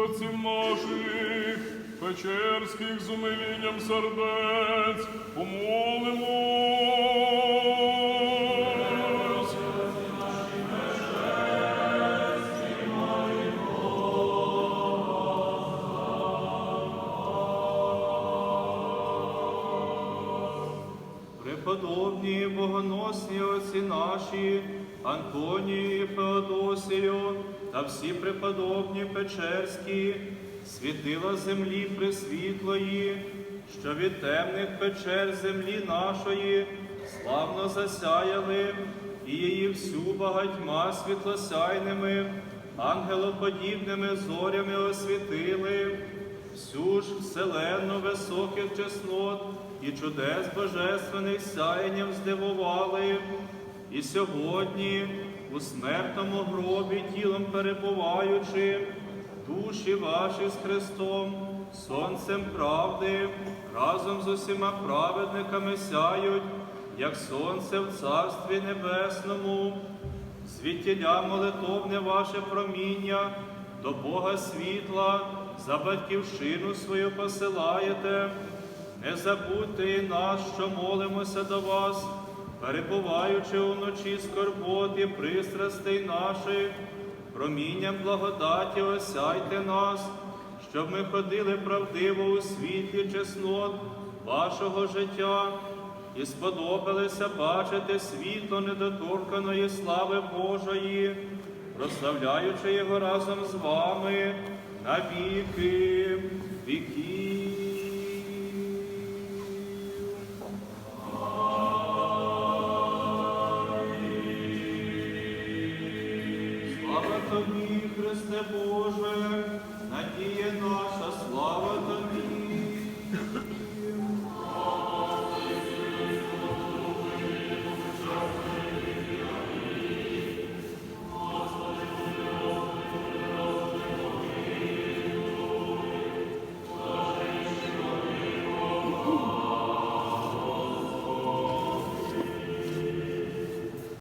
отців Печерських з умилінням сердець, помолимось. Преподобні богоносні отці наші, Антонію і Феодосію та всі преподобні Печерські, світила землі пресвітлої, що від темних печер землі нашої славно засяяли, і її всю багатьма світлосяйними, ангелоподібними зорями освітили всю ж вселенну високих чеснот і чудес божественних сяєнням здивували, і сьогодні у смертному гробі тілом перебуваючи, душі ваші з Христом, сонцем правди, разом з усіма праведниками сяють, як сонце в Царстві Небесному. Звідтіля молитовне ваше проміння до Бога світла за батьківщину свою посилаєте. Не забудьте і нас, що молимося до вас, перебуваючи уночі скорбот і пристрастей наших, промінням благодаті осяйте нас, щоб ми ходили правдиво у світлі чеснот вашого життя і сподобалися бачити світло недоторканої слави Божої, прославляючи його разом з вами на віки віків. Слава тобі, Христе Боже, надія наша.